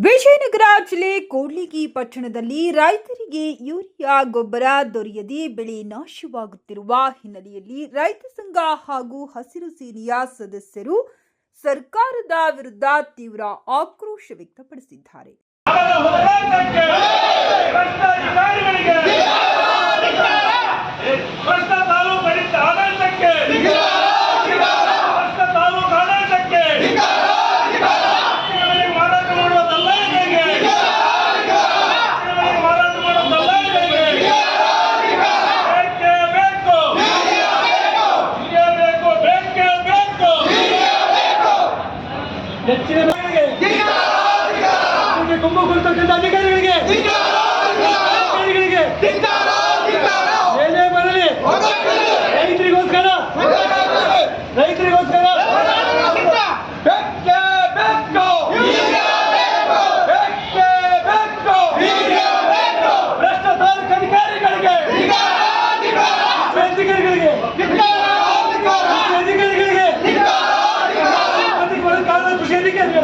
ವಿಜಯನಗರ ಜಿಲ್ಲೆ ಕೂಡ್ಲಿಗಿ ಪಟ್ಟಣದಲ್ಲಿ ರೈತರಿಗೆ ಯೂರಿಯಾ ಗೊಬ್ಬರ ದೊರೆಯದೆ ಬೆಳೆ ನಾಶವಾಗುತ್ತಿರುವ ಹಿನ್ನೆಲೆಯಲ್ಲಿ ರೈತ ಸಂಘ ಹಾಗೂ ಹಸಿರು ಸೇನೆಯ ಸದಸ್ಯರು ಸರ್ಕಾರದ ವಿರುದ್ಧ ತೀವ್ರ ಆಕ್ರೋಶ ವ್ಯಕ್ತಪಡಿಸಿದ್ದಾರೆ ಆಡಳಿತಕ್ಕೆ ಭ್ರಷ್ಟ ತಾಲೂಕು ಆಡಳಿತಕ್ಕೆ ರಾಜ್ಯಗಳಿಗೆ ಮಾರಾಟ ಮಾಡುವ ದಲ್ಲಾಳಿಗಳಿಗೆ ರಾಜ್ಯಗಳಿಗೆ ಮಾರಾಟ ಮಾಡುವ ದಲ್ಲಾಳಿಗಳಿಗೆ ಬೇಕೇ ಬೇಕು ಹಿರಿಯ ಬೇಕು ಬೇಕೇ ಬೇಕು ಹೆಚ್ಚಿನ ಬೆಲೆಗೆ ಇದಕ್ಕೆ ಕುಂಭಕೊಳ್ತಕ್ಕಂಥ ಅಧಿಕಾರಿಗಳಿಗೆ ಅಧಿಕಾರಿಗಳಿಗೆ ಏನೇ ಬರಲಿ ರೈತರಿಗೋಸ್ಕರ ರೈತರಿಗೋಸ್ಕರ ಬೆಕ್ಕೆ ಬೇಕು ಬೆಕ್ಕೆ ಬೇಕು ಭ್ರಷ್ಟ ತಾಲೂಕು ಅಧಿಕಾರಿಗಳಿಗೆ ಅಧಿಕಾರಿಗಳಿಗೆ ಅಧಿಕಾರಿಗಳಿಗೆ ಅಧಿಕಾರಿಗಳಿಗೆ ಕಾನೂನು ಕೃಷಿ ಅಧಿಕಾರಿಗಳಿಗೆ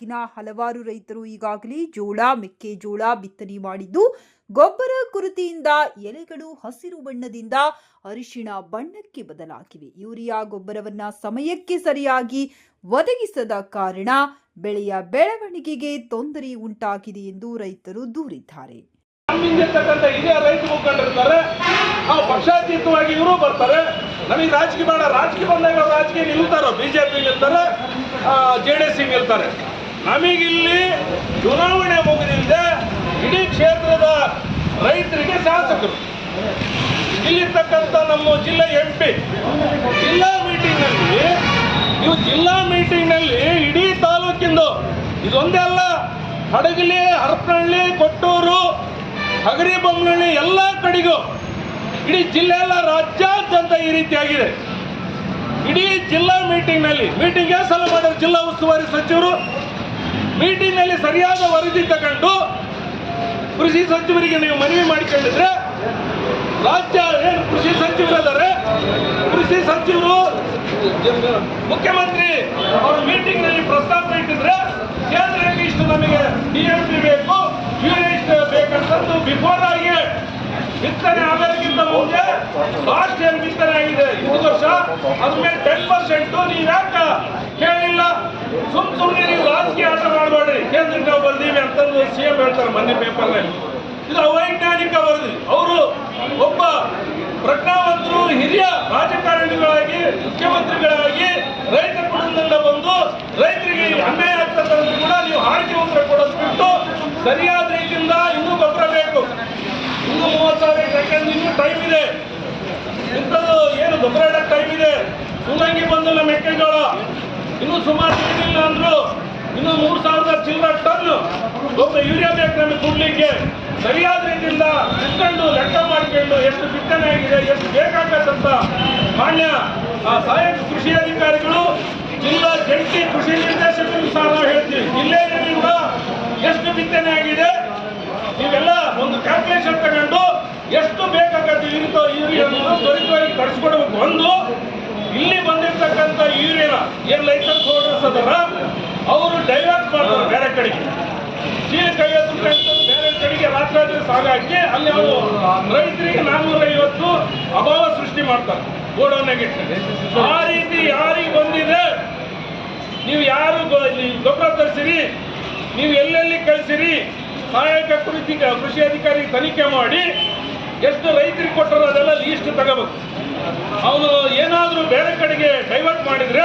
ತಾಲೂಕಿನ ಹಲವಾರು ರೈತರು ಈಗಾಗಲೇ ಜೋಳ, ಮೆಕ್ಕೆಜೋಳ ಬಿತ್ತನೆ ಮಾಡಿದ್ದು. ಗೊಬ್ಬರ ಕೊರತೆಯಿಂದ ಎಲೆಗಳು ಹಸಿರು ಬಣ್ಣದಿಂದ ಅರಿಶಿಣ ಬಣ್ಣಕ್ಕೆ ಬದಲಾಗಿವೆ. ಯೂರಿಯಾ ಗೊಬ್ಬರವನ್ನು ಸಮಯಕ್ಕೆ ಸರಿಯಾಗಿ ಒದಗಿಸದ ಕಾರಣ ಬೆಳೆಯ ಬೆಳವಣಿಗೆಗೆ ತೊಂದರೆ ಉಂಟಾಗಿದೆ ಎಂದು ರೈತರು ದೂರಿದ್ದಾರೆ. ಪಕ್ಷಾತೀತವಾಗಿ ಇವರು ಬರ್ತಾರೆ. ನಮಗೆ ರಾಜಕೀಯ ಬೇಡ. ರಾಜಕೀಯ ಬಂದಾಗ ರಾಜಕೀಯ ನಿಲ್ತಾರೋ? ಬಿಜೆಪಿ ನಿಲ್ತಾರೆ. ಜೆ ಡಿ ಎಸ್ ನಿಲ್ತಾರೆ. ನಮಗಿಲ್ಲಿ ಚುನಾವಣೆ ಮುಗಿದಿಲ್ಲದೆ ಇಡೀ ಕ್ಷೇತ್ರದ ರೈತರಿಗೆ ಶಾಸಕರು. ಇಲ್ಲಿರ್ತಕ್ಕಂಥ ನಮ್ಮ ಜಿಲ್ಲೆ ಎಂ ಪಿ ಜಿಲ್ಲಾ ಮೀಟಿಂಗ್ನಲ್ಲಿ ನೀವು ಜಿಲ್ಲಾ ಮೀಟಿಂಗ್ನಲ್ಲಿ ಇಡೀ ತಾಲೂಕಿಂದು, ಇದೊಂದೇ ಅಲ್ಲ, ಹಡಗಲಿ, ಹರಪನಹಳ್ಳಿ, ಕೊಟ್ಟೂರು, ಹಗರಿ ಬೊಮ್ಮನಹಳ್ಳಿ ಎಲ್ಲ ಕಡೆಗೂ ಇಡೀ ಜಿಲ್ಲೆ ಎಲ್ಲ ರಾಜ್ಯಾದ್ಯಂತ ಈ ರೀತಿಯಾಗಿದೆ. ಇಡೀ ಜಿಲ್ಲಾ ಮೀಟಿಂಗ್ನಲ್ಲಿ ಮೀಟಿಂಗ್ ಯಾವ ಸಲ ಮಾಡಿದ್ರು ಜಿಲ್ಲಾ ಉಸ್ತುವಾರಿ ಸಚಿವರು ಮೀಟಿಂಗ್ನಲ್ಲಿ ಸರಿಯಾದ ವರದಿ ತಗೊಂಡು ಕೃಷಿ ಸಚಿವರಿಗೆ ನೀವು ಮನವಿ ಮಾಡಿಕೊಂಡಿದ್ರೆ ರಾಜ್ಯ ಏನು ಕೃಷಿ ಸಚಿವರಿದ್ದಾರೆ ಕೃಷಿ ಸಚಿವರು ಮುಖ್ಯಮಂತ್ರಿ ಅವರು ಮೀಟಿಂಗ್ನಲ್ಲಿ ಪ್ರಸ್ತಾಪ ಇಟ್ಟಿದ್ರೆ ಕೇಂದ್ರಕ್ಕೆ ಇಷ್ಟು ನಮಗೆ ಡಿ ಎಂ ಬೇಕು ಯೂರಿಯಾ ಇಷ್ಟು ಬೇಕಂತಂದು ಬಿಫೋರ್ ಆಗಿ ಬಿತ್ತನೆ ಆಗೋದಕ್ಕಿಂತ ಮುಂಚೆ ಲಾಸ್ಟ್ ಇಯರ್ ಬಿತ್ತನೆ ಆಗಿದೆ. ಇದು ವರ್ಷ ಅದ್ಮೇಲೆ ಟೆನ್ ಪರ್ಸೆಂಟ್ ನೀವು ಯಾಕ ಕೇಳಿಲ್ಲ? ಸುಮ್ ಸುಮ್ಮನೆ ನೀವು ರಾಜಕೀಯ ಆಟ ಮಾಡಬೇಡ್ರಿ. ಕೇಂದ್ರಕ್ಕೆ ನಾವು ಬರ್ದೀವಿ ಅಂತಂದು ಸಿ ಎಂ ಹೇಳ್ತಾರೆ ಮೊನ್ನೆ ಪೇಪರ್ನಲ್ಲಿ ಇದು ಅವೈಜ್ಞಾನಿಕ ವರದಿ. ಅವರು ಒಬ್ಬ ಪ್ರಜ್ಞಾವಂತರು ಹಿರಿಯ ರಾಜಕಾರಣಿಗಳಾಗಿ, ಮುಖ್ಯಮಂತ್ರಿಗಳಾಗಿ ರೈತ ಕುಟುಂಬದಿಂದ ಬಂದು ರೈತರಿಗೆ ಅನ್ಯಾಯ ಅಂದ್ರೂ ಕೂಡ ನೀವು ಹಾಕಿ ಉತ್ತರ ಕೊಡೋದು ಬಿಟ್ಟು ಸರಿಯಾದ ರೀತಿಯಿಂದ ಇನ್ನೂ ಗೊಬ್ಬರ ಬೇಕು ಇನ್ನೂ ಮೂವತ್ತು ಸಾವಿರ ಸೆಕೆಂಡ್ ಇನ್ನೂ ಟೈಮ್ ಇದೆ. ಇಂಥದ್ದು ಏನು ಗೊಬ್ಬರ ಇಡಕ್ಕೆ ಟೈಮ್ ಇದೆ. ಸುಲಂಗಿ ಬಂದಿಲ್ಲ ಮೆಕ್ಕೆಜೋಳ. ಇನ್ನೂ ಸುಮಾರು ಸಿಗಲಿಲ್ಲ ಅಂದ್ರು ಇನ್ನು ಮೂರು ಸಾವಿರದ ಚಿಲ್ಲರ ಟನ್ ಗೊಬ್ಬರ ಯೂರಿಯಾ ಬೇಕು ನಮಗೆ ಕೊಡ್ಲಿಕ್ಕೆ. ಸರಿಯಾದ ರೀತಿಯಿಂದ ನಿಂತ್ಕೊಂಡು ಲೆಕ್ಕ ಮಾಡಿಕೊಂಡು ಎಷ್ಟು ಬಿತ್ತನೆ ಆಗಿದೆ, ಎಷ್ಟು ಬೇಕಾಗತ್ತಂತ ಮಾನ್ಯ, ಆ ಸಹಾಯಕ ಕೃಷಿ ಅಧಿಕಾರಿಗಳು ಜಿಲ್ಲಾ ಜಂಟಿ ಕೃಷಿ ನಿರ್ದೇಶಕರು ಸಹ ನಾವು ಹೇಳ್ತೀವಿ. ಜಿಲ್ಲೆಯಲ್ಲಿ ಕೂಡ ಎಷ್ಟು ಬಿತ್ತನೆ ಆಗಿದೆ, ನೀವೆಲ್ಲ ಒಂದು ಕ್ಯಾಲ್ಕುಲೇಷನ್ ತಗೊಂಡು ಎಷ್ಟು ಬೇಕಾಗತ್ತೆ ಯೂರಿಯಾ ತ್ವರಿತವಾಗಿ ಕಳಿಸ್ಕೊಡ್ಬೇಕು ಒಂದು, ಇಲ್ಲಿ ಬಂದಿರ್ತಕ್ಕಂಥ ಯೂರಿಯಾ, ಏನ್ ಲೈಸೆನ್ಸ್ ಹೋಲ್ಡರ್ಸ್ ಅದರ ಅವರು ಡೈವರ್ಟ್ ಮಾಡ್ತಾರೆ ಬೇರೆ ಕಡೆಗೆ. ಚೀಲಕ್ಕೆ ಐವತ್ತು ರೂಪಾಯಿ ಕಡೆಗೆ ರಾತ್ರಿ ಸಾಗಾಕಿ ಅಲ್ಲಿ ಅವರು ರೈತರಿಗೆ ನಾನ್ನೂರ ಐವತ್ತು ಅಭಾವ ಸೃಷ್ಟಿ ಮಾಡ್ತಾರೆ. ಗೋಡೌನ್ ಇಟ್ಟು ಆ ರೀತಿ ಯಾರಿಗೆ ಬಂದಿದೆ ನೀವು ಯಾರು ಗೊಬ್ಬರ ತರಿಸಿರಿ, ನೀವು ಎಲ್ಲೆಲ್ಲಿ ಕಳಿಸಿರಿ, ಸಹಾಯಕ ಕೃಷಿ ಕೃಷಿ ಅಧಿಕಾರಿ ತನಿಖೆ ಮಾಡಿ ಎಷ್ಟು ರೈತರಿಗೆ ಕೊಟ್ಟರು ಅದೆಲ್ಲ ಲೀಸ್ಟ್ ತಗೋಬೇಕು. ಅವನು ಏನಾದರೂ ಬೇರೆ ಕಡೆಗೆ ಡೈವರ್ಟ್ ಮಾಡಿದರೆ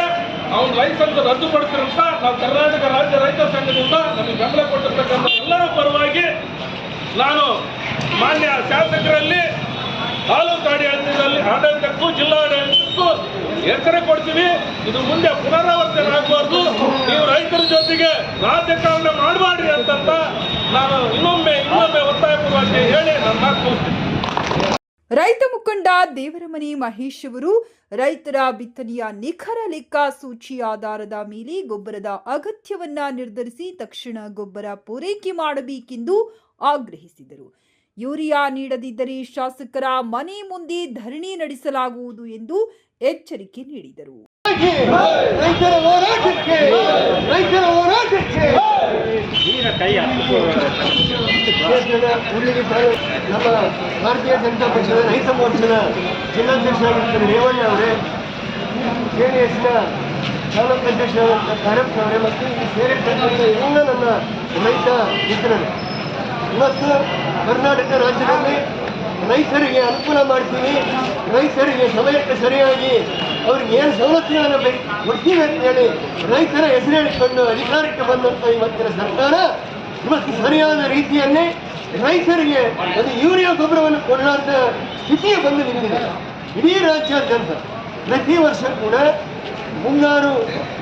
ಅವನ ಲೈಸೆನ್ಸ್ ರದ್ದುಪಡಿಸಿರುತ್ತಾ ನಾವು ಕರ್ನಾಟಕ ರಾಜ್ಯ ರೈತ ಸಂಘದಿಂದ ನಮಗೆ ಬೆಂಬಲ ಕೊಟ್ಟಿರ್ತಕ್ಕಂಥ ಎಲ್ಲರ ಪರವಾಗಿ ನಾನು ಮಾನ್ಯ ಶಾಸಕರಲ್ಲಿ ತಾಲೂಕು ಆಡಳಿತದಲ್ಲಿ ಆಡಳಿತಕ್ಕೂ ಜಿಲ್ಲಾಡಳಿತಕ್ಕೂ ಎಚ್ಚರ ಕೊಡ್ತೀವಿ. ಇದು ಮುಂದೆ ಪುನರಾವರ್ತನೆ ಆಗಬಾರ್ದು. ನೀವು ರೈತರ ಜೊತೆಗೆ ರಾಜಕಾರಣ ಮಾಡಬಾರ್ರಿ ಅಂತಂತ ನಾನು ಇನ್ನೊಮ್ಮೆ ಇನ್ನೊಮ್ಮೆ ಒತ್ತಾಯಪೂರ್ವಕ ಹೇಳಿ ನನ್ನ ಮಾತು ರೈತ ಮುಖಂಡ ದೇವರಮನಿ ಮಹೇಶ್ ಅವರು ರೈತರ ಬಿತ್ತನೆಯ ನಿಖರ ಲೆಕ್ಕ ಸೂಚಿ ಆಧಾರದ ಮೇಲೆ ಗೊಬ್ಬರದ ಅಗತ್ಯವನ್ನ ನಿರ್ಧರಿಸಿ ತಕ್ಷಣ ಗೊಬ್ಬರ ಪೂರೈಕೆ ಮಾಡಬೇಕೆಂದು ಆಗ್ರಹಿಸಿದರು ಯೂರಿಯಾ ನೀಡದಿದ್ದರೆ ಶಾಸಕರ ಮನೆ ಮುಂದೆ ಧರಣಿ ನಡೆಸಲಾಗುವುದು ಎಂದು ಎಚ್ಚರಿಕೆ ನೀಡಿದರು ನಮ್ಮ ಭಾರತೀಯ ಜನತಾ ಪಕ್ಷದ ರೈತ ಮೋರ್ಚಾದ ಜಿಲ್ಲಾಧ್ಯಕ್ಷರಾಗಿರ್ತಾರೆ ರೇವಣ್ಣ ಅವರೇ ಜೆ ಡಿ ಎಸ್ನ ತಾಲೂಕು ಅಧ್ಯಕ್ಷರಾದಂಥ ಕಾರಪ್ಪ ಅವರೇ ಮತ್ತು ಸೇರಿರ್ತಕ್ಕಂಥ ಎಲ್ಲ ನನ್ನ ರೈತ ಮಿತ್ರರು ಇವತ್ತು ಕರ್ನಾಟಕ ರಾಜ್ಯದಲ್ಲಿ ರೈತರಿಗೆ ಅನುಕೂಲ ಮಾಡ್ತೀವಿ ರೈತರಿಗೆ ಸಮಯಕ್ಕೆ ಸರಿಯಾಗಿ ಅವ್ರಿಗೆ ಏನು ಸವಲತ್ತುಗಳನ್ನು ಬೇಕು ಕೊಡ್ತೀವಿ ಅಂತೇಳಿ ರೈತರ ಹೆಸರು ಹೇಳಿಕೊಂಡು ಅಧಿಕಾರಕ್ಕೆ ಬಂದಂಥ ಇವತ್ತಿನ ಸರ್ಕಾರ ಇವತ್ತು ಸರಿಯಾದ ರೀತಿಯಲ್ಲಿ ರೈತರಿಗೆ ಒಂದು ಯೂರಿಯಾ ಗೊಬ್ಬರವನ್ನು ಕೊಡಲಾರ್ದ ಸ್ಥಿತಿಯೇ ಬಂದು ನಿಂತಿದೆ. ಇಡೀ ರಾಜ್ಯಾದ್ಯಂತ ಪ್ರತಿ ವರ್ಷ ಕೂಡ ಮುಂಗಾರು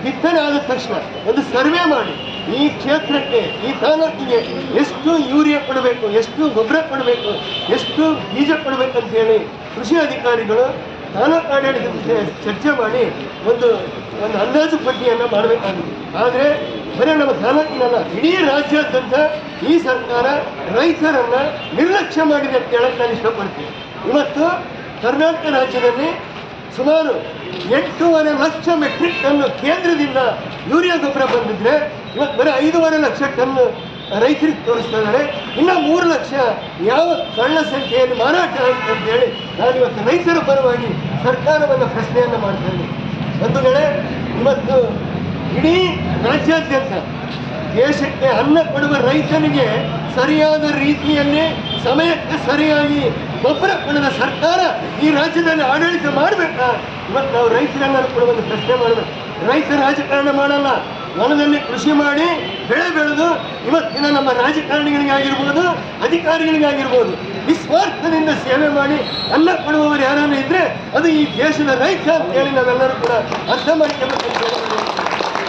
ಬಿತ್ತನೆ ಆದ ತಕ್ಷಣ ಒಂದು ಸರ್ವೆ ಮಾಡಿ ಈ ಕ್ಷೇತ್ರಕ್ಕೆ, ಈ ತಾಲೂಕಿಗೆ ಎಷ್ಟು ಯೂರಿಯಾ ಕೊಡಬೇಕು, ಎಷ್ಟು ಗೊಬ್ಬರ ಕೊಡಬೇಕು, ಎಷ್ಟು ಬೀಜ ಕೊಡಬೇಕು ಅಂತೇಳಿ ಕೃಷಿ ಅಧಿಕಾರಿಗಳು ತಾಲೂಕು ಆಡಳಿತದ ಜೊತೆ ಚರ್ಚೆ ಮಾಡಿ ಒಂದು ಒಂದು ಅಂದಾಜು ಪಟ್ಟಿಯನ್ನು ಮಾಡಬೇಕಾಗಿದೆ. ಆದರೆ ಬರೀ ನಮ್ಮ ತಾಲೂಕಿನಲ್ಲ, ಇಡೀ ರಾಜ್ಯಾದ್ಯಂತ ಈ ಸರ್ಕಾರ ರೈತರನ್ನು ನಿರ್ಲಕ್ಷ್ಯ ಮಾಡಿದೆ ಅಂತ ಹೇಳಕ್ಕೆ ನಾನು ಇಷ್ಟಪಡ್ತೀನಿ. ಇವತ್ತು ಕರ್ನಾಟಕ ರಾಜ್ಯದಲ್ಲಿ ಸುಮಾರು ಎಂಟೂವರೆ ಲಕ್ಷ ಮೆಟ್ರಿಕ್ ಟನ್ ಕೇಂದ್ರದಿಂದ ಯೂರಿಯಾ ಗೊಬ್ಬರ ಬಂದಿದ್ರೆ ಇವತ್ತು ಬರೀ ಐದೂವರೆ ಲಕ್ಷ ಟನ್ ರೈತರಿಗೆ ತೋರಿಸ್ತಾ ಇದ್ದಾರೆ. ಇನ್ನು ಮೂರು ಲಕ್ಷ ಯಾವ ಸಣ್ಣ ಸಂಖ್ಯೆಯಲ್ಲಿ ಮಾರಾಟ ಆಯಿತು ಅಂತ ಹೇಳಿ ನಾನು ಇವತ್ತು ರೈತರ ಪರವಾಗಿ ಸರ್ಕಾರವನ್ನು ಪ್ರಶ್ನೆಯನ್ನು ಮಾಡ್ತಾ ಇದ್ದೀನಿ. ವೇಳೆ ಇವತ್ತು ಇಡೀ ರಾಜ್ಯಾದ್ಯಂತ ದೇಶಕ್ಕೆ ಅನ್ನ ಕೊಡುವ ರೈತನಿಗೆ ಸರಿಯಾದ ರೀತಿಯಲ್ಲಿ ಸಮಯಕ್ಕೆ ಸರಿಯಾಗಿ ಗೊಬ್ಬರ ಕೊಡದ ಸರ್ಕಾರ ಈ ರಾಜ್ಯದಲ್ಲಿ ಆಡಳಿತ ಮಾಡಬೇಕಾ? ಇವತ್ತು ನಾವು ರೈತರನ್ನ ಕೂಡ ಒಂದು ಪ್ರಶ್ನೆ ಮಾಡಬೇಕು ರೈತ ರಾಜಕಾರಣ ಮಾಡಲ್ಲ. ಹೊಲದಲ್ಲಿ ಕೃಷಿ ಮಾಡಿ ಬೆಳೆ ಬೆಳೆದು ಇವತ್ತಿನ ನಮ್ಮ ರಾಜಕಾರಣಿಗಳಿಗಾಗಿರ್ಬೋದು, ಅಧಿಕಾರಿಗಳಿಗಾಗಿರ್ಬೋದು, ನಿಸ್ವಾರ್ಥದಿಂದ ಸೇವೆ ಮಾಡಿ ಅನ್ನ ಕೊಡುವವರು ಯಾರಾದ್ರೂ ಇದ್ರೆ ಅದು ಈ ದೇಶದ ರೈತ ಅಂತ ಹೇಳಿ ನಾವೆಲ್ಲರೂ ಕೂಡ ಅರ್ಥ ಮಾಡಿಕೊಳ್ಳಬೇಕು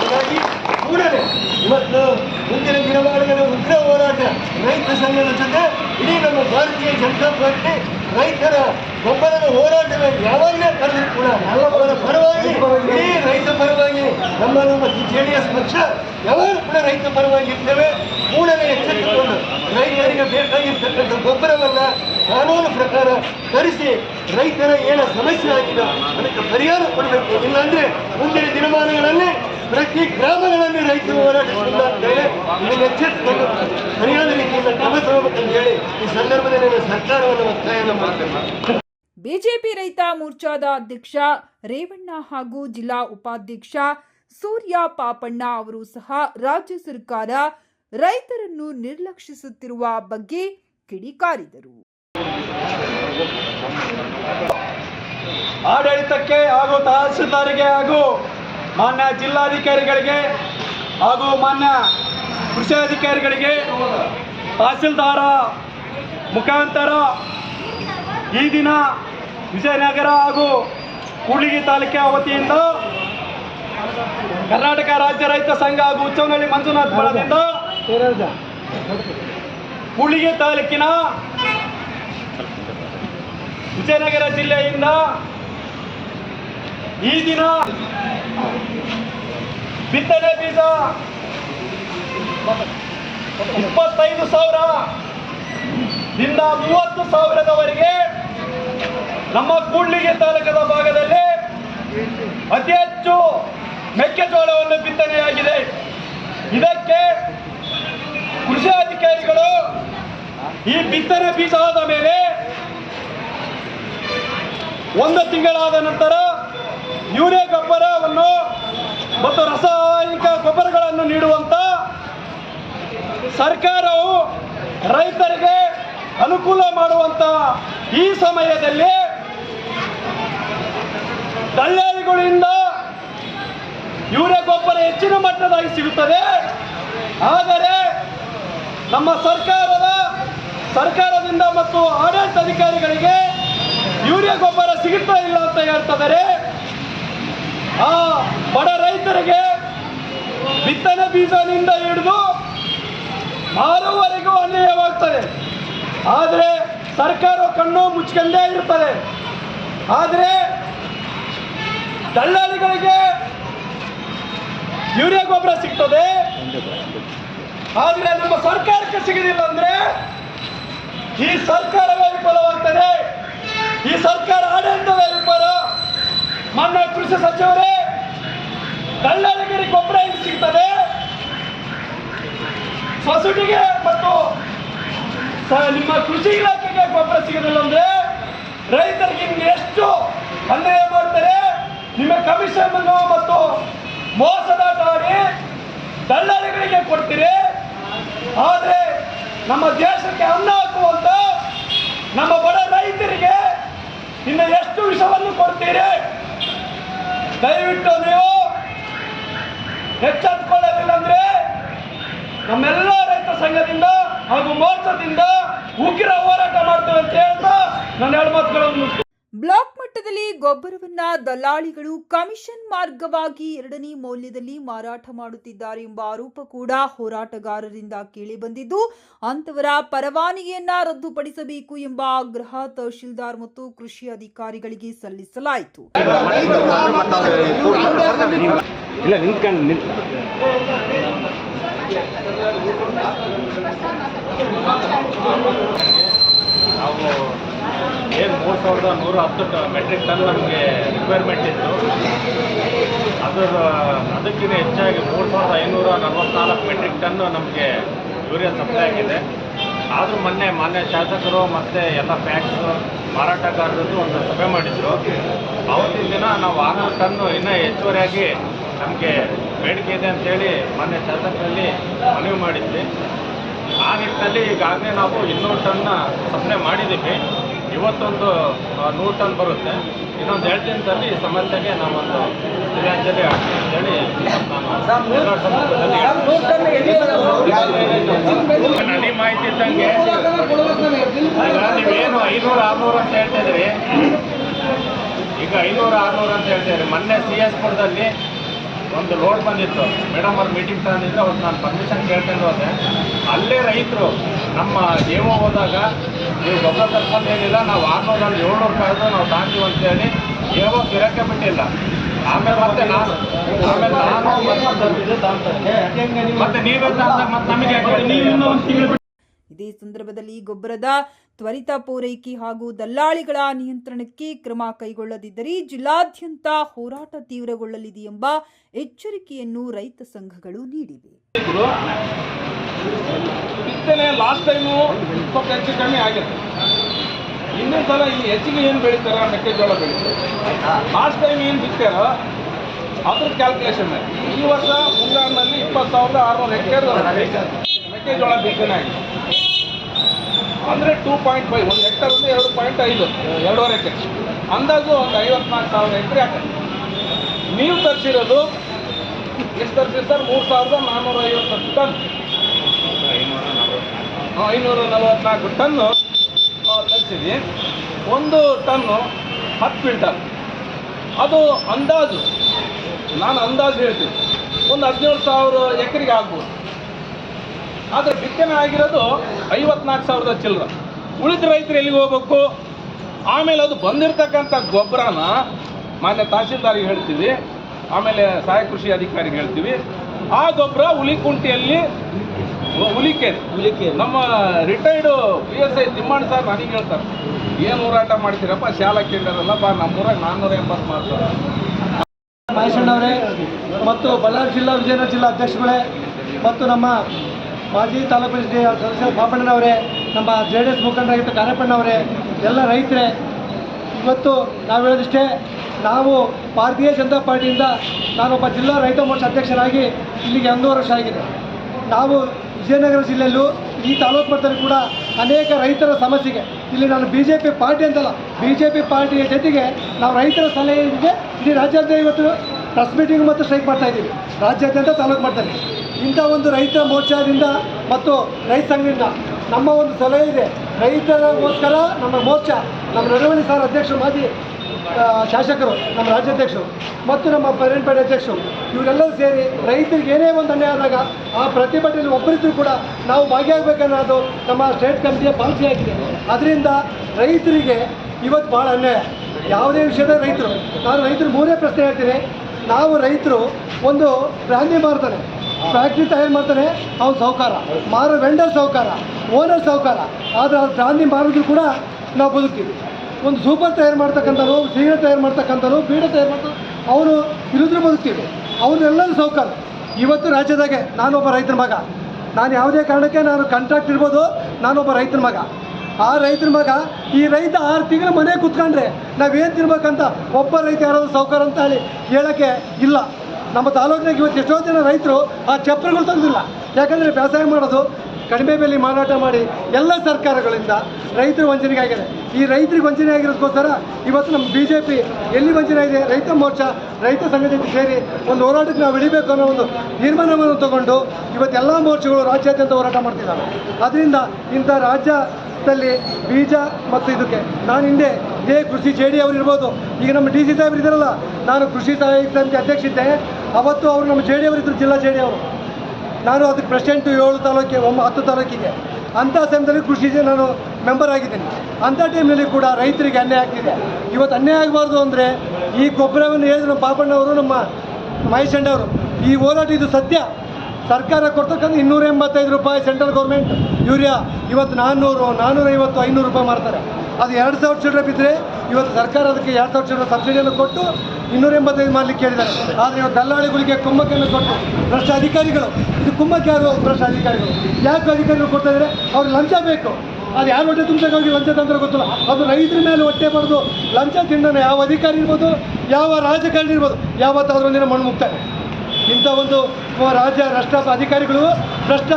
ಹೀಗಾಗಿ ಕೂಡಲೇ ಇವತ್ತು ಮುಂದಿನ ದಿನಮಾನಗಳ ಉಗ್ರ ಹೋರಾಟ ರೈತ ಸಂಘದ ಜೊತೆ ಇಡೀ ನಮ್ಮ ಭಾರತೀಯ ಜನತಾ ಪಾರ್ಟಿ ರೈತರ ಗೊಬ್ಬರದ ಹೋರಾಟದ ಯಾವಾಗಲೇ ಕರೆದ್ರು ಕೂಡ ಅವರ ಪರವಾಗಿ ಇಡೀ ರೈತ ಪರವಾಗಿ ನಮ್ಮ ನಮ್ಮ ಜೆ ಡಿ ಎಸ್ ಪಕ್ಷ ಯಾವಾಗಲೂ ಕೂಡ ರೈತ ಪರವಾಗಿ ಇರ್ತೇವೆ. ಕೂಡಲೇ ಎಚ್ಚೆತ್ತುಕೊಂಡು ರೈತರಿಗೆ ಬೇಕಾಗಿರ್ತಕ್ಕಂಥ ಗೊಬ್ಬರವನ್ನ ಕಾನೂನು ಪ್ರಕಾರ ತರಿಸಿ ರೈತರ ಏನ ಸಮಸ್ಯೆ ಆಗಿದೆ ಅದಕ್ಕೆ ಪರಿಹಾರ ಕೊಡಬೇಕು. ಇಲ್ಲಾಂದ್ರೆ ಮುಂದಿನ ದಿನಮಾನಗಳಲ್ಲಿ ಪ್ರತಿ ಗ್ರಾಮಗಳಲ್ಲಿ ರೈತರು ಹೋರಾಟ ಶುರುವಾಗ್ತದೆ ಇದನ್ನು ಎಚ್ಚೆತ್ತುಕೊಂಡು ಸರಿಯಾದ ರೀತಿಯಿಂದ ಕ್ರಮ ತಗೋಬೇಕಂತ ಹೇಳಿ ಈ ಸಂದರ್ಭದಲ್ಲಿ ನಾನು ಸರ್ಕಾರವನ್ನು ಒತ್ತಾಯವನ್ನು ಮಾಡ್ತೇನೆ. ಬಿಜೆಪಿ ರೈತ ಮೋರ್ಚಾದ ಅಧ್ಯಕ್ಷ ರೇವಣ್ಣ ಹಾಗೂ ಜಿಲ್ಲಾ ಉಪಾಧ್ಯಕ್ಷ ಸೂರ್ಯ ಪಾಪಣ್ಣ ಅವರು ಸಹ ರಾಜ್ಯ ಸರ್ಕಾರ ರೈತರನ್ನು ನಿರ್ಲಕ್ಷಿಸುತ್ತಿರುವ ಬಗ್ಗೆ ಕಿಡಿಕಾರಿದರು. ಆಡಳಿತಕ್ಕೆ ಹಾಗೂ ತಹಸೀಲ್ದಾರಿಗೆ ಹಾಗೂ ಮಾನ್ಯ ಜಿಲ್ಲಾಧಿಕಾರಿಗಳಿಗೆ ಹಾಗೂ ಮಾನ್ಯ ಕೃಷಿ ಅಧಿಕಾರಿಗಳಿಗೆ ತಹಸೀಲ್ದಾರ ಮುಖಾಂತರ ಈ ದಿನ ವಿಜಯನಗರ ಹಾಗೂ ಕೂಡ್ಲಿಗಿ ತಾಲೂಕಿನ ವತಿಯಿಂದ ಕರ್ನಾಟಕ ರಾಜ್ಯ ರೈತ ಸಂಘ ಹಾಗೂ ಉಚ್ಚವನಹಳ್ಳಿ ಮಂಜುನಾಥ್ ಬಳದಿಂದ ಕೂಡ್ಲಿಗಿ ತಾಲೂಕಿನ ವಿಜಯನಗರ ಜಿಲ್ಲೆಯಿಂದ ಈ ದಿನ ಬಿತ್ತನೆ ಬೀಜ ಇಪ್ಪತ್ತೈದು ಸಾವಿರ. ದಿಂದ ಮೂವತ್ತು ಸಾವಿರದವರೆಗೆ ನಮ್ಮ ಕೂಡ್ಲಿಗೆ ತಾಲೂಕದ ಭಾಗದಲ್ಲಿ ಅತಿ ಹೆಚ್ಚು ಮೆಕ್ಕೆಜೋಳವನ್ನು ಬಿತ್ತನೆಯಾಗಿದೆ. ಇದಕ್ಕೆ ಕೃಷಿ ಅಧಿಕಾರಿಗಳು ಈ ಬಿತ್ತನೆ ಬೀಜ ಆದ ಮೇಲೆ ಒಂದು ತಿಂಗಳಾದ ನಂತರ ಯೂರಿಯಾ ಗೊಬ್ಬರವನ್ನು ಸರ್ಕಾರವು ರೈತರಿಗೆ ಅನುಕೂಲ ಮಾಡುವಂತ ಈ ಸಮಯದಲ್ಲಿ ದಲ್ಲಾಳಿಗಳಿಂದ ಯೂರಿಯಾ ಗೊಬ್ಬರ ಹೆಚ್ಚಿನ ಮಟ್ಟದಾಗಿ ಸಿಗುತ್ತದೆ. ಆದರೆ ನಮ್ಮ ಸರ್ಕಾರದ, ಸರ್ಕಾರದಿಂದ ಮತ್ತು ಆಡಳಿತ ಅಧಿಕಾರಿಗಳಿಗೆ ಯೂರಿಯಾ ಗೊಬ್ಬರ ಸಿಗುತ್ತಾ ಇಲ್ಲ ಅಂತ ಹೇಳ್ತಿದ್ದಾರೆ ಆ ಬಡ ರೈತರಿಗೆ ಬಿತ್ತನೆ ಬೀಜದಿಂದ ಹಿಡಿದು ಮಾರುವವರೆಗೂ ಅನ್ಯಾಯವಾಗ್ತದೆ. ಆದರೆ ಸರ್ಕಾರ ಕಣ್ಣು ಮುಚ್ಕೊಂಡೇ ಇರ್ತದೆ. ಆದರೆ ದಲ್ಲಾಳಿಗಳಿಗೆ ಯೂರಿಯಾ ಗೊಬ್ಬರ ಸಿಗ್ತದೆ. ಆದರೆ ನಮ್ಮ ಸರ್ಕಾರಕ್ಕೆ ಸಿಗಲಿಲ್ಲ ಅಂದ್ರೆ ಈ ಸರ್ಕಾರವೇ ವಿಫಲವಾಗ್ತದೆ. ಈ ಸರ್ಕಾರ ಆಡಳಿತವೇ ವಿಫಲ. ಮಾನ್ಯ ಕೃಷಿ ಸಚಿವರೇ ದಳ್ಳಾಳಿಗರಿಗೆ ಗೊಬ್ಬರ ಸಿಗ್ತದೆ? ಸೊಸೈಟಿಗೆ ಮತ್ತು ನಿಮ್ಮ ಕೃಷಿ ಇಲಾಖೆಗೆ ಗೊಬ್ಬರ ಸಿಗೋದಿಲ್ಲ ಅಂದ್ರೆ ರೈತರಿಗೆ ಎಷ್ಟು ಅನ್ಯಾಯ ಮಾಡ್ತಾರೆ, ನಿಮ್ಮ ಕಮಿಷನ್ ಮತ್ತು ಮೋಸದ ಆಡಿ ದಲ್ಲಾಳಿಗಳಿಗೆ ಕೊಡ್ತೀರಿ. ಆದ್ರೆ ನಮ್ಮ ದೇಶಕ್ಕೆ ಅನ್ನ ಹಾಕುವಂತ ನಮ್ಮ ಬಡ ರೈತರಿಗೆ ಇನ್ನು ಎಷ್ಟು ವಿಷವನ್ನು ಕೊಡ್ತೀರಿ? ದಯವಿಟ್ಟು ನೀವು ಎಚ್ಚೆತ್ಕೊಳ್ಳೋದಿಲ್ಲ ಅಂದ್ರೆ ನಮ್ಮೆಲ್ಲ ರೈತ ಸಂಘದಿಂದ ಹಾಗೂ ಮೋರ್ಚಾದಿಂದ ಉಗ್ರ ಹೋರಾಟ ಮಾಡ್ತೇವೆ ಅಂತ ಹೇಳ್ತಾ ನನ್ನ ಎರಡು ಮಾತುಗಳನ್ನು ಬ್ಲಾಕ್ ಮಟ್ಟದಲ್ಲಿ ಗೊಬ್ಬರವನ್ನ ದಲ್ಲಾಳಿಗಳು ಕಮಿಷನ್ ಮಾರ್ಗವಾಗಿ ಎರಡನೇ ಮೌಲ್ಯದಲ್ಲಿ ಮಾರಾಟ ಮಾಡುತ್ತಿದ್ದಾರೆ ಎಂಬ ಆರೋಪ ಕೂಡ ಹೋರಾಟಗಾರರಿಂದ ಕೇಳಿಬಂದಿದ್ದು ಅಂತವರ ಪರವಾನಗಿಯನ್ನ ರದ್ದುಪಡಿಸಬೇಕು ಎಂಬ ಆಗ್ರಹ ತಹಶೀಲ್ದಾರ್ ಮತ್ತು ಕೃಷಿ ಅಧಿಕಾರಿಗಳಿಗೆ ಸಲ್ಲಿಸಲಾಯಿತು. ಇಲ್ಲ ನಿಂತ್ಕೊಂಡು ನಿಂತ್ ನಾವು ಏನು ಮೂರು ಸಾವಿರದ ನೂರ ಹತ್ತು ಮೆಟ್ರಿಕ್ ಟನ್ ನಮಗೆ ರಿಕ್ವೈರ್ಮೆಂಟ್ ಇತ್ತು. ಅದರ, ಅದಕ್ಕಿಂತ ಹೆಚ್ಚಾಗಿ ಮೂರು ಸಾವಿರದ ಐನೂರ ನಲವತ್ನಾಲ್ಕು ಮೆಟ್ರಿಕ್ ಟನ್ ನಮಗೆ ಯೂರಿಯಾ ಸಪ್ಲೈ ಆಗಿದೆ. ಆದರೂ ಮೊನ್ನೆ, ಮಾನ್ಯ ಶಾಸಕರು ಮತ್ತು ಎಲ್ಲ ಫ್ಯಾಕ್ಸ್ ಮಾರಾಟಗಾರರದ್ದು ಒಂದು ಸಭೆ ಮಾಡಿದರು. ಅವತ್ತಿನ ದಿನ ನಾವು ಆರು ಟನ್ನು ಇನ್ನೂ ಹೆಚ್ಚುವರಿಯಾಗಿ ನಮಗೆ ಬೇಡಿಕೆ ಇದೆ ಅಂಥೇಳಿ ಮಾನ್ಯ ಶಾಸಕರಲ್ಲಿ ಮನವಿ ಮಾಡಿದ್ವಿ. ಆ ನಿಟ್ಟಿನಲ್ಲಿ ಈಗಾಗಲೇ ನಾವು ಇನ್ನೂರು ಟನ್ನ ಸಪ್ಲೈ ಮಾಡಿದ್ದೀವಿ. ಇವತ್ತೊಂದು ನೂರು ಟನ್ ಬರುತ್ತೆ. ಇನ್ನೊಂದು ಎರಡು ದಿನದಲ್ಲಿ ಈ ಸಮಸ್ಯೆಗೆ ನಾವೊಂದು ಶ್ರದ್ಧಾಂಜಲಿ ಹಾಕ್ತೀವಿ ಅಂತೇಳಿ ನಾನು. ನನಗೆ ಮಾಹಿತಿ ಇದ್ದಂಗೆ ನೀವು ನೀವೇನು ಐನೂರು ಆರ್ನೂರು ಅಂತ ಹೇಳ್ತಿದ್ರಿ ಈಗ ಐನೂರು ಆರ್ನೂರು ಅಂತ ಹೇಳ್ತಿದ್ರಿ ಮೊನ್ನೆ ಸಿ ಎಸ್ ಪುರದಲ್ಲಿ ಒಂದು ಲೋಡ್ ಬಂದಿತ್ತು. ಮೇಡಮ್ ಅವ್ರ ಮೀಟಿಂಗ್ ತಗೊಂಡಿದ್ರೆ ಅವ್ರು ನಾನು ಪರ್ಮಿಷನ್ ಕೇಳ್ಕೊಂಡು ಹೋದೆ ಅಲ್ಲೇ ರೈತರು ನಮ್ಮ ದೇವ ಹೋದಾಗ ನೀವು ಗೊಬ್ಬರ ತರ್ಕೊಂಡು ಏನಿಲ್ಲ ನಾವು ಒಂದು ಏಳ್ನೂರು ಕಳೆದು ನಾವು ತಾಂತೀವಿ ಅಂತೇಳಿ ಏವೋ ಗಿರಕ್ಕೆ ಬಿಟ್ಟಿಲ್ಲ. ಆಮೇಲೆ ಮತ್ತೆ ನಾನು ಆಮೇಲೆ ನಾನು ಮತ್ತೆ- ಮತ್ತೆ ನೀವೇ ಮತ್ತೆ ನಮಗೆ ಯಾಕೆ ಇನ್ನೂ ಒಂದು ತಿಂಗಳು ಇದೇ ಸಂದರ್ಭದಲ್ಲಿ ಗೊಬ್ಬರದ ತ್ವರಿತ ಪೂರೈಕೆ ಹಾಗೂ ದಲ್ಲಾಳಿಗಳ ನಿಯಂತ್ರಣಕ್ಕೆ ಕ್ರಮ ಕೈಗೊಳ್ಳದಿದ್ದರೆ ಜಿಲ್ಲಾದ್ಯಂತ ಹೋರಾಟ ತೀವ್ರಗೊಳ್ಳಲಿದೆ ಎಂಬ ಎಚ್ಚರಿಕೆಯನ್ನು ರೈತ ಸಂಘಗಳು ನೀಡಿವೆ. ಹಿಂದಿನ ಸಲ ಈ ಹೆಚ್ಚಿಗೆ ಏನು ಬೆಳೀತಾರ ಮೆಕ್ಕೆಜೋಳ ಬೆಳೀತಾರೆ ಲಾಸ್ಟ್ ಟೈಮ್ ಏನು ಬಿತ್ತಾರ ಅದ್ರ ಕ್ಯಾಲ್ಕುಲೇಷನ್ ಈ ವರ್ಷ ಮುಂಗಾರಿನಲ್ಲಿ ಇಪ್ಪತ್ತು ಸಾವಿರದ ಆರುನೂರು ಹೆಕ್ಟೇರ್ ಮೆಕ್ಕೆಜೋಳ ಬಿತ್ತನೆ ಆಗಿದೆ. ಅಂದರೆ ಟೂ ಪಾಯಿಂಟ್ ಫೈವ್ ಒಂದು ಹೆಕ್ಟರ್ ಅಂದರೆ ಎರಡು ಪಾಯಿಂಟ್ ಐದು ಎರಡೂವರೆ ಎಕರೆ ಅಂದಾಜು ಒಂದು ಐವತ್ನಾಲ್ಕು ಸಾವಿರ ಎಕರೆ ಆಗ್ತದೆ ನೀವು ತರಿಸಿರೋದು ಎಷ್ಟು ತರಿಸಿರಿ ಸರ್? ಮೂರು ಸಾವಿರದ ನಾನ್ನೂರ ಐವತ್ತು ಟನ್. ಐನೂರ ನಲವತ್ನಾಲ್ಕು ಟನ್ನು ತರಿಸಿದ್ವಿ ಒಂದು ಟನ್ನು ಹತ್ತು ಕ್ವಿಂಟಲ್. ಅದು ಅಂದಾಜು ನಾನು ಅಂದಾಜು ಹೇಳ್ತೀನಿ. ಒಂದು ಹದಿನೇಳು ಸಾವಿರ ಎಕರೆಗೆ ಆಗ್ಬೋದು. ಆದರೆ ಬಿತ್ತನೆ ಆಗಿರೋದು ಐವತ್ನಾಲ್ಕು ಸಾವಿರದ ಚಿಲ್ಲರ. ಉಳಿದ ರೈತರು ಎಲ್ಲಿಗೆ ಹೋಗ್ಬೇಕು? ಆಮೇಲೆ ಅದು ಬಂದಿರತಕ್ಕಂಥ ಗೊಬ್ಬರನ ಮಾನ್ಯ ತಹಸೀಲ್ದಾರಿಗೆ ಹೇಳ್ತೀವಿ ಆಮೇಲೆ ಸಹಾಯಕ ಕೃಷಿ ಅಧಿಕಾರಿಗೆ ಹೇಳ್ತೀವಿ. ಆ ಗೊಬ್ಬರ ಹುಲಿಕುಂಟಿಯಲ್ಲಿ ಹುಲಿಕೆ. ಹುಲಿಕೆ. ನಮ್ಮ retired P S I Thimmanna sir ನನಗೆ ಹೇಳ್ತಾರೆ ಏನು ಹೋರಾಟ ಮಾಡ್ತೀರಪ್ಪ? ಶಾಲಾ ಕೇಂದ್ರಲ್ಲ ಬಾ ನಮ್ಮೂರಾಗ ನಾನ್ನೂರ ಎಂಬತ್ತು ಮಾಡ್ತಾರೆ ಮಹೇಶಣ್ಣವರೇ ಮತ್ತು ಬಳ್ಳಾರಿ ಜಿಲ್ಲಾ ವಿಜಯನಗರ ಜಿಲ್ಲಾ ಅಧ್ಯಕ್ಷಗಳೇ ಮತ್ತು ನಮ್ಮ ಮಾಜಿ ತಾಲೂಕು ಸದಸ್ಯ ಪಾಪಣ್ಣನವರೇ ನಮ್ಮ ಜೆ ಡಿ ಎಸ್ ಮುಖಂಡರಾಗಿದ್ದ ಕಾರ್ಯಪ್ಪಣ್ಣವರೇ ಎಲ್ಲ ರೈತರೇ, ಇವತ್ತು ನಾವು ಹೇಳೋದಿಷ್ಟೇ, ನಾವು ಭಾರತೀಯ ಜನತಾ ಪಾರ್ಟಿಯಿಂದ ನಾನೊಬ್ಬ ಜಿಲ್ಲಾ ರೈತ ಮೋರ್ಚಾ ಅಧ್ಯಕ್ಷರಾಗಿ ಇಲ್ಲಿಗೆ ಒಂದೂವರೆ ವರ್ಷ ಆಗಿದೆ. ನಾವು ವಿಜಯನಗರ ಜಿಲ್ಲೆಯಲ್ಲೂ ಈ ತಾಲೂಕು ಮಟ್ಟದಲ್ಲಿ ಕೂಡ ಅನೇಕ ರೈತರ ಸಮಸ್ಯೆಗೆ, ಇಲ್ಲಿ ನಾನು ಬಿ ಜೆ ಪಾರ್ಟಿ ಅಂತಲ್ಲ ಬಿ ಪಾರ್ಟಿಯ ಜೊತೆಗೆ ನಾವು ರೈತರ ಸಲಹೆಗೆ ಇಡೀ ರಾಜ್ಯಾದ್ಯಂತ ಇವತ್ತು ಪ್ರೆಸ್ ಮೀಟಿಂಗ್ ಮತ್ತು ಸ್ಟ್ರೈಕ್ ಮಾಡ್ತಾ ಇದ್ದೀವಿ. ರಾಜ್ಯಾದ್ಯಂತ ತಾಲೂಕು ಮಟ್ಟದಲ್ಲಿ. ಇಂಥ ಒಂದು ರೈತ ಮೋರ್ಚಾದಿಂದ ಮತ್ತು ರೈತ ಸಂಘದಿಂದ ನಮ್ಮ ಒಂದು ಸಲಹೆ ಇದೆ. ರೈತರಿಗೋಸ್ಕರ ನಮ್ಮ ಮೋರ್ಚಾ, ನಮ್ಮ ನಡವಳಿ ಸಾರ್ ಅಧ್ಯಕ್ಷರು, ಮಾಜಿ ಶಾಸಕರು, ನಮ್ಮ ರಾಜ್ಯಾಧ್ಯಕ್ಷರು ಮತ್ತು ನಮ್ಮ ಪೇರೆಂಟ್ಪೇಟೆ ಅಧ್ಯಕ್ಷರು, ಇವರೆಲ್ಲರೂ ಸೇರಿ ರೈತರಿಗೆ ಏನೇ ಒಂದು ಅನ್ಯಾಯ ಆದಾಗ ಆ ಪ್ರತಿಭಟನೆಯಲ್ಲಿ ಒಬ್ಬರಿದ್ದರೂ ಕೂಡ ನಾವು ಭಾಗಿಯಾಗಬೇಕನ್ನೋದು ನಮ್ಮ ಸ್ಟೇಟ್ ಕಮಿಟಿಯ ಪಾಲಿಸಿ ಆಗಿದೆ. ಅದರಿಂದ ರೈತರಿಗೆ ಇವತ್ತು ಭಾಳ ಅನ್ಯಾಯ. ಯಾವುದೇ ವಿಷಯದ ರೈತರು, ನಾನು ರೈತರು ಮೂರೇ ಪ್ರಶ್ನೆ ಹೇಳ್ತೀನಿ. ನಾವು ರೈತರು ಒಂದು ಬ್ರ್ಯಾಂಡಿ ಮಾರ್ತಾನೆ. ಫ್ಯಾಕ್ಟ್ರಿ ತಯಾರು ಮಾಡ್ತಾನೆ, ಅವ್ನು ಸಾಹುಕಾರ ಮಾರೋ ವೆಂಡರ್ ಸಾಹುಕಾರ ಓನರ್ ಸಾಹುಕಾರ ಆದರೆ ಅವ್ರು ಬ್ರ್ಯಾಂಡಿ ಮಾರಿದ್ರು ಕೂಡ ನಾವು ಬದುಕ್ತೀವಿ. ಒಂದು ಸೂಪರ್ ತಯಾರು ಮಾಡ್ತಕ್ಕಂಥವ್ರು, ಸೀರೆ ತಯಾರು ಮಾಡ್ತಕ್ಕಂಥವ್ರು, ಬೀಡ ತಯಾರು ಮಾಡ್ತಾರೆ ಅವರು ಇರಿದ್ರು ಬದುಕ್ತೀವಿ. ಅವರೆಲ್ಲರೂ ಸೌಕಾರ ಇವತ್ತು ರಾಜ್ಯದಾಗೆ ನಾನೊಬ್ಬ ರೈತನ ಮಗ. ನಾನು ಯಾವುದೇ ಕಾರಣಕ್ಕೆ ನಾನು ಕಾಂಟ್ರಾಕ್ಟ್ ಇರ್ಬೋದು, ನಾನೊಬ್ಬ ರೈತನ ಮಗ. ಆ ರೈತನ ಮಗ, ಈ ರೈತ ಆರು ತಿಂಗಳು ಮನೆ ಕುತ್ಕೊಂಡ್ರೆ ನಾವೇನು ತಿನ್ಬೇಕಂತ ಒಬ್ಬ ರೈತ ಯಾರಾದರೂ ಸೌಕಾರ ಅಂತ ಹೇಳಿ ಹೇಳೋಕ್ಕೆ ಇಲ್ಲ. ನಮ್ಮ ತಾಲೂಕಿನಾಗ ಇವತ್ತು ಎಷ್ಟೋ ಜನ ರೈತರು ಆ ಚಪ್ಪರಗಳು ತಂದಿಲ್ಲ. ಯಾಕಂದರೆ ವ್ಯವಸಾಯ ಮಾಡೋದು, ಕಡಿಮೆ ಬೆಲೆ ಮಾರಾಟ ಮಾಡಿ ಎಲ್ಲ ಸರ್ಕಾರಗಳಿಂದ ರೈತರು ವಂಚನೆಗೆ ಆಗಿದೆ ಈ ರೈತರಿಗೆ ವಂಚನೆ ಆಗಿರೋದಕ್ಕೋಸ್ಕರ ಇವತ್ತು ನಮ್ಮ ಬಿ ಜೆ ಪಿ ಎಲ್ಲಿ ವಂಚನೆ ಇದೆ ರೈತ ಮೋರ್ಚಾ, ರೈತ ಸಂಘಟನೆ ಸೇರಿ ಒಂದು ಹೋರಾಟಕ್ಕೆ ನಾವು ಇಳಿಬೇಕು ಅನ್ನೋ ಒಂದು ತೀರ್ಮಾನವನ್ನು ತಗೊಂಡು ಇವತ್ತೆಲ್ಲ ಮೋರ್ಚಾಗಳು ರಾಜ್ಯಾದ್ಯಂತ ಹೋರಾಟ ಮಾಡ್ತಿದ್ದಾರೆ. ಅದರಿಂದ ಇಂಥ ರಾಜ್ಯದಲ್ಲಿ ಬೀಜ ಮತ್ತು ಇದಕ್ಕೆ ನಾನು ಹಿಂದೆ ಇದೇ ಕೃಷಿ ಜೆ ಡಿ ಅವರು ಇರ್ಬೋದು. ಈಗ ನಮ್ಮ ಡಿ ಸಿ ಸಾಹೇಬ್ರು ಇದ್ದಾರಲ್ಲ, ನಾನು ಕೃಷಿ ಸಹಾಯಕ ಸಮಿತಿ ಅಧ್ಯಕ್ಷ ಇದ್ದೆ. ಅವತ್ತು ಅವರು ನಮ್ಮ ಜೆ ಡಿ ಅವರಿದ್ದರು ಜಿಲ್ಲಾ ಜೆ ಡಿ ಅವರು. ನಾನು ಅದಕ್ಕೆ ಪ್ರೆಸಿಡೆಂಟು ಏಳು ತಾಲೂಕಿಗೆ, ಒಮ್ಮ ಹತ್ತು ತಾಲೂಕಿಗೆ. ಅಂಥ ಸಮಯದಲ್ಲಿ ಕೃಷಿಗೆ ನಾನು ಮೆಂಬರ್ ಆಗಿದ್ದೀನಿ. ಅಂಥ ಟೈಮ್ನಲ್ಲಿ ಕೂಡ ರೈತರಿಗೆ ಅನ್ಯಾಯ ಆಗ್ತಿದೆ. ಇವತ್ತು ಅನ್ಯಾಯ ಆಗಬಾರ್ದು ಅಂದರೆ ಈ ಗೊಬ್ಬರವನ್ನು ಹೇಳಿದ್ರು ನಮ್ಮ ಪಾಪಣ್ಣವರು ನಮ್ಮ ಮಹೇಶ್ ಅವರು, ಈ ಹೋರಾಟ ಇದು ಸತ್ಯ. ಸರ್ಕಾರ ಕೊಡ್ತಕ್ಕಂಥ ಇನ್ನೂರ ಎಂಬತ್ತೈದು ರೂಪಾಯಿ ಸೆಂಟ್ರಲ್ ಗೌರ್ಮೆಂಟ್ ಯೂರಿಯಾ. ಇವತ್ತು ನಾನ್ನೂರು ನಾನ್ನೂರೈವತ್ತು ಐನೂರು ರೂಪಾಯಿ ಮಾಡ್ತಾರೆ ಅದು ಎರಡು ಸಾವಿರ ಚಿಲ್ಲರೆ ಬಿದ್ದರೆ ಇವತ್ತು ಸರ್ಕಾರ ಅದಕ್ಕೆ ಎರಡು ಸಾವಿರ ಚಿಲ್ಲರೆ ಸಬ್ಸಿಡಿಯನ್ನು ಕೊಟ್ಟು ಇನ್ನೂರ ಎಂಬತ್ತೈದು ಮಾಡಲಿಕ್ಕೆ ಹೇಳಿದ್ದಾರೆ ಆದರೆ ಇವತ್ತು ದಲ್ಲಾಳಿಗಳಿಗೆ ಕುಂಭಕ್ಕೆಯನ್ನು ಕೊಟ್ಟು ಭ್ರಷ್ಟ ಅಧಿಕಾರಿಗಳು, ಇದು ಕುಂಭಕ್ಕೆ ಯಾರು ಭ್ರಷ್ಟ ಅಧಿಕಾರಿಗಳು. ಯಾಕೆ ಅಧಿಕಾರಿಗಳು ಕೊಡ್ತಾ ಇದ್ದಾರೆ ಅವ್ರಿಗೆ ಲಂಚ ಬೇಕು. ಅದು ಯಾರು ಹೊಟ್ಟೆ ತುಂಬಿಸೋಕ್ಕಾಗಿ ಲಂಚ ತಂತ್ರ ಗೊತ್ತಿಲ್ಲ. ಅದು ರೈತರ ಮೇಲೆ ಹೊಟ್ಟೆ ಬರೆದು ಲಂಚ ತಿಂಡನೆ ಯಾವ ಅಧಿಕಾರಿ ಇರ್ಬೋದು, ಯಾವ ರಾಜಕಾರಣಿ ಇರ್ಬೋದು. ಯಾವತ್ತಾದ್ರೂ ಒಂದಿನ ಮಣ್ಣು ಮುಗ್ತಾರೆ. ಇಂಥ ಒಂದು ರಾಜ್ಯ ರಾಷ್ಟ್ರ ಅಧಿಕಾರಿಗಳು, ಭ್ರಷ್ಟ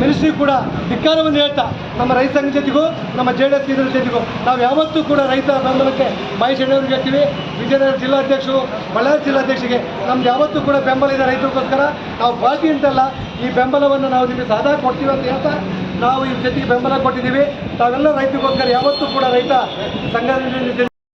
ಮಿನಿಸ್ಟ್ರಿ ಕೂಡ ಧಿಕ್ಕಾರವನ್ನು ಹೇಳ್ತಾ, ನಮ್ಮ ರೈತ ಸಂಘ ಜೊತೆಗೂ, ನಮ್ಮ ಜೆ ಡಿ ಎಸ್ ಇದರ ಜೊತೆಗೂ, ನಾವು ಯಾವತ್ತೂ ಕೂಡ ರೈತ ಬೆಂಬಲಕ್ಕೆ ಮಹೇಶ್ ಹೆಣ್ಣವ್ರಿಗೆ ಹೇಳ್ತೀವಿ. ವಿಜಯನಗರ ಜಿಲ್ಲಾಧ್ಯಕ್ಷರು, ಬಳ್ಳಾರಿ ಜಿಲ್ಲಾಧ್ಯಕ್ಷರಿಗೆ, ನಮ್ದು ಯಾವತ್ತೂ ಕೂಡ ಬೆಂಬಲ ಇದೆ ರೈತರಿಗೋಸ್ಕರ. ನಾವು ಬಾಕಿ ಅಂತಲ್ಲ, ಈ ಬೆಂಬಲವನ್ನು ನಾವು ನಿಮಗೆ ಸದಾ ಕೊಡ್ತೀವಿ ಅಂತ ಹೇಳ್ತಾ, ನಾವು ಈ ಜೊತೆಗೆ ಬೆಂಬಲ ಕೊಟ್ಟಿದ್ದೀವಿ. ತಾವೆಲ್ಲ ರೈತರಿಗೋಸ್ಕರ ಯಾವತ್ತೂ ಕೂಡ ರೈತ ಸಂಘ